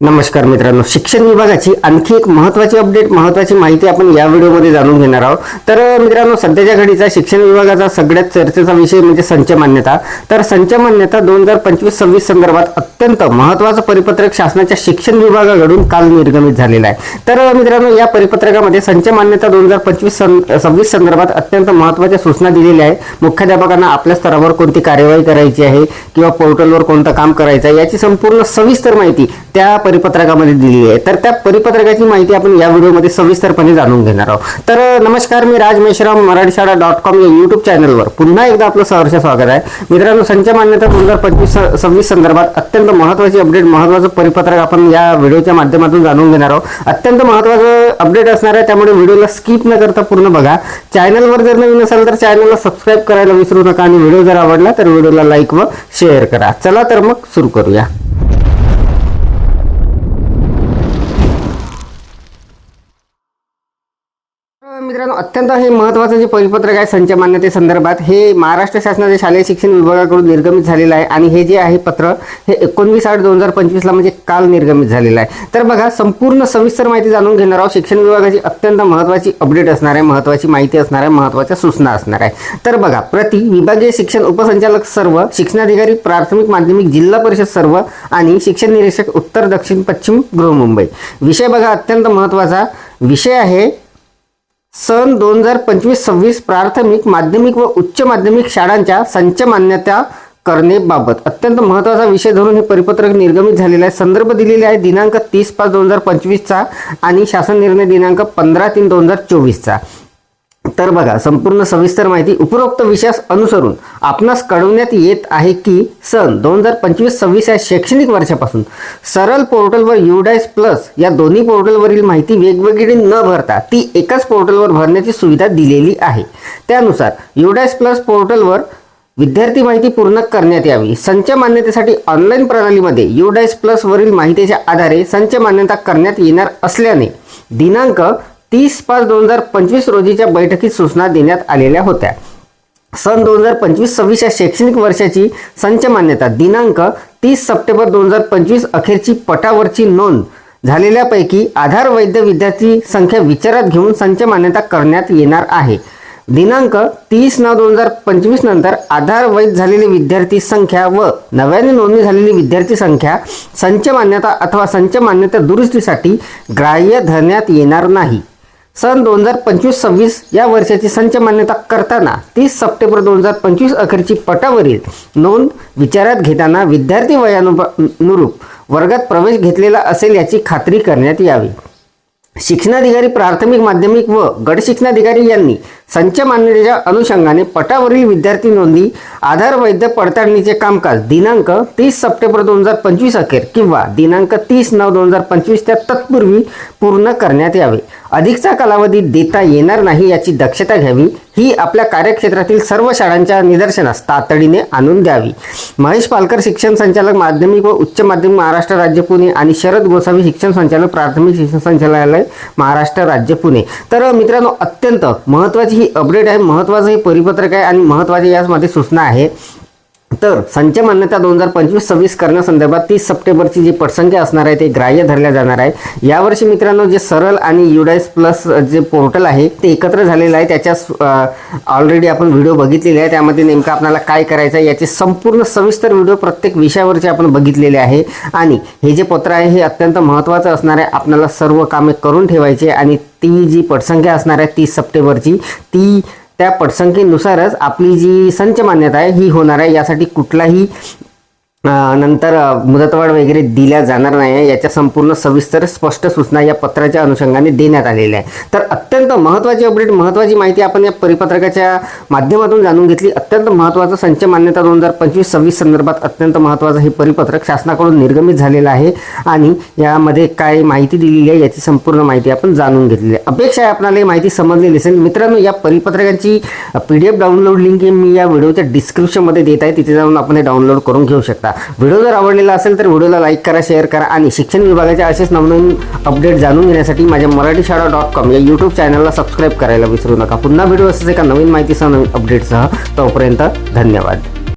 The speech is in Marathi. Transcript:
नमस्कार मित्रांनो. शिक्षण विभागाची आणखी एक महत्त्वाची अपडेट महत्त्वाची माहिती आपण या व्हिडिओमध्ये जाणून घेणार आहोत. तर मित्रांनो सध्याच्या घडीचा शिक्षण विभागाचा सगळ्यात चर्चेचा विषय म्हणजे संच मान्यता. तर संच मान्यता दोन हजार पंचवीस सव्वीस संदर्भात अत्यंत महत्त्वाचं परिपत्रक शासनाच्या शिक्षण विभागाकडून काल निर्गमित झालेलं आहे. तर मित्रांनो या परिपत्रकामध्ये संच मान्यता दोन हजार पंचवीस सव्वीस संदर्भात अत्यंत महत्त्वाच्या सूचना दिलेल्या आहे मुख्याध्यापकांना आपल्या स्तरावर कोणती कार्यवाही करायची आहे किंवा पोर्टलवर कोणतं काम करायचं आहे याची संपूर्ण सविस्तर माहिती त्या परिपत्रकामध्ये दिलेली आहे. तर त्या परिपत्रकाची माहिती आपण या व्हिडिओमध्ये सविस्तरपणे जाणून घेणार आहोत. तर नमस्कार मी राज मेश्राम मराठी शाळा डॉट कॉम या युट्यूब चॅनलवर. पुन्हा एकदा आपलं सहर्ष स्वागत आहे. मित्रांनो संच मान्यता दोन हजार पंचवीस सव्वीस संदर्भात अत्यंत महत्त्वाची अपडेट महत्त्वाचं परिपत्रक आपण या व्हिडिओच्या माध्यमातून जाणून घेणार आहोत. अत्यंत महत्त्वाचं अपडेट असणार आहे त्यामुळे व्हिडिओला स्किप न करता पूर्ण बघा. चॅनलवर जर नवीन असाल तर चॅनलला सबस्क्राईब करायला विसरू नका आणि व्हिडिओ जर आवडला तर व्हिडिओला लाईक व शेअर करा. चला तर मग सुरू करूया. मित्रांनो अत्यंत हे महत्त्वाचं जे परिपत्रक आहे संच मान्यते संदर्भात हे महाराष्ट्र शासनाच्या शालेय शिक्षण विभागाकडून निर्गमित झालेलं आहे आणि हे जे आहे पत्र हे एकोणवीस आठ दोन हजार पंचवीसला म्हणजे काल निर्गमित झालेलं आहे. तर बघा संपूर्ण सविस्तर माहिती जाणून घेणार आहोत. शिक्षण विभागाची अत्यंत महत्त्वाची अपडेट असणार आहे महत्त्वाची माहिती असणार आहे महत्त्वाच्या सूचना असणार आहे. तर बघा प्रति विभागीय शिक्षण उपसंचालक सर्व शिक्षणाधिकारी प्राथमिक माध्यमिक जिल्हा परिषद सर्व आणि शिक्षण निरीक्षक उत्तर दक्षिण पश्चिम गृहमुंबई विषय बघा अत्यंत महत्त्वाचा विषय आहे सन दोन हजार पंचवीस सव्वीस प्राथमिक माध्यमिक व उच्च माध्यमिक शाळांच्या संच मान्यता करणेबाबत अत्यंत महत्त्वाचा विषय धरून हे परिपत्रक निर्गमित झालेलं आहे. संदर्भ दिलेले आहे दिनांक तीस पाच दोन हजार पंचवीसचा आणि शासन निर्णय दिनांक पंधरा तीन दोन हजार चोवीसचा. तर बघा संपूर्ण सविस्तर माहिती उपरोक्त विषयास अनुसरून आपणास कळवण्यात येत आहे की सन दोन हजार पंचवीस सव्वीस या शैक्षणिक वर्षापासून सरळ पोर्टलवर युडायस प्लस या दोन्ही पोर्टलवरील माहिती वेगवेगळी न भरता ती एकाच पोर्टलवर भरण्याची सुविधा दिलेली आहे. त्यानुसार युडायस प्लस पोर्टलवर विद्यार्थी माहिती पूर्ण करण्यात यावी. संच मान्यतेसाठी ऑनलाईन प्रणालीमध्ये युडायस प्लसवरील माहितीच्या आधारे संच मान्यता करण्यात येणार असल्याने दिनांक तीस पाच दोन हजार पंचवीस रोजीच्या बैठकीत सूचना देण्यात आलेल्या होत्या. सन दोन हजार पंचवीस सव्वीस या शैक्षणिक वर्षाची संच मान्यता दिनांक तीस सप्टेंबर दोन हजार पंचवीस अखेरची पटावरची नोंद झालेल्यापैकी आधार वैध विद्यार्थी संख्या विचारात घेऊन संच मान्यता करण्यात येणार आहे. दिनांक तीस नऊ दोन हजार पंचवीस नंतर आधार वैध झालेली विद्यार्थी संख्या व नव्याने नोंदणी झालेली विद्यार्थी संख्या संच मान्यता अथवा संच मान्यता दुरुस्तीसाठी ग्राह्य धरण्यात येणार नाही. सन दोन हजार पंचवीस सव्वीस या वर्षाची संच मान्यता करताना तीस सप्टेंबर दोन हजार पंचवीस अखेरची पटावरील नोंद विचारात घेताना विद्यार्थी वयानुरूप वर्गात प्रवेश घेतलेला असेल याची खात्री करण्यात यावी. शिक्षणाधिकारी प्राथमिक माध्यमिक व गट शिक्षणाधिकारी यांनी संच मान्यतेच्या अनुषंगाने पटावरील विद्यार्थी नोंदी आधार वैध पडताळणीचे कामकाज दिनांक तीस सप्टेंबर दोन हजार पंचवीस अखेर किंवा दिनांक तीस नऊ दोन हजार पंचवीस त्या तत्पूर्वी पूर्ण करण्यात यावे. अधिकचा कालावधी देता येणार नाही याची दक्षता घ्यावी. ही आपल्या कार्यक्षेत्रातील सर्व शाळांच्या निदर्शनास तातडीने आणून द्यावी. महेश पालकर शिक्षण संचालक माध्यमिक व उच्च माध्यमिक महाराष्ट्र राज्य पुणे आणि शरद गोसावी शिक्षण संचालक प्राथमिक शिक्षण संचालनालय महाराष्ट्र राज्य पुणे. तर मित्रांनो अत्यंत महत्त्वाची ही अपडेट आहे. महत्त्वाचं हे परिपत्रक आहे आणि महत्त्वाची यामध्ये सूचना आहे. तर संच मान्यता दोन हजार पंचवीस सव्वीस करण्यासंदर्भात तीस सप्टेंबरची जी पटसंख्या असणार आहे ते ग्राह्य धरल्या जाणार आहे. यावर्षी मित्रांनो जे सरळ आणि युडाईस प्लस जे पोर्टल आहे ते एकत्र झालेलं आहे. त्याच्या ऑलरेडी आपण व्हिडिओ बघितलेले आहे. त्यामध्ये नेमकं आपल्याला काय करायचं आहे याचे संपूर्ण सविस्तर व्हिडिओ प्रत्येक विषयावरचे आपण बघितलेले आहे. आणि हे जे पत्र आहे हे अत्यंत महत्त्वाचं असणार आहे. आपल्याला सर्व कामे करून ठेवायचे आणि ती जी पटसंख्या असणार आहे तीस सप्टेंबरची ती त्या पटसंख्येनुसारच आपली जी संच मान्यता आहे ही होणार आहे. यासाठी कुठलाही नंतर मुदतवाढ वगैरे दिल्या जाणार नाही आहे. याच्या संपूर्ण सविस्तर स्पष्ट सूचना या पत्राच्या अनुषंगाने देण्यात आलेल्या आहे तर अत्यंत महत्त्वाची अपडेट महत्त्वाची माहिती आपण या परिपत्रकाच्या माध्यमातून जाणून घेतली. अत्यंत महत्त्वाचं संच मान्यता दोन हजार पंचवीस सव्वीस संदर्भात अत्यंत महत्त्वाचं हे परिपत्रक शासनाकडून निर्गमित झालेलं आहे आणि यामध्ये काय माहिती दिलेली आहे याची संपूर्ण माहिती आपण जाणून घेतलेली आहे. अपेक्षा आहे आपल्याला ही माहिती समजलेली असेल. मित्रांनो या परिपत्रकाची P D F download link मी या व्हिडिओच्या डिस्क्रिप्शनमध्ये देत आहे. तिथे जाऊन आपण हे डाउनलोड करून घेऊ शकता. व्हिडिओ जर आवडलेला असेल तर व्हिडिओला लाईक करा शेअर करा आणि शिक्षण विभागाच्या असेच नवनवीन अपडेट जाणून घेण्यासाठी माझ्या मराठी शाळा डॉट कॉम या यूट्यूब चॅनलला सबस्क्राईब करायला विसरू नका. पुन्हा व्हिडिओ असेच एका नवीन माहितीसह नवीन अपडेटसह तोपर्यंत धन्यवाद.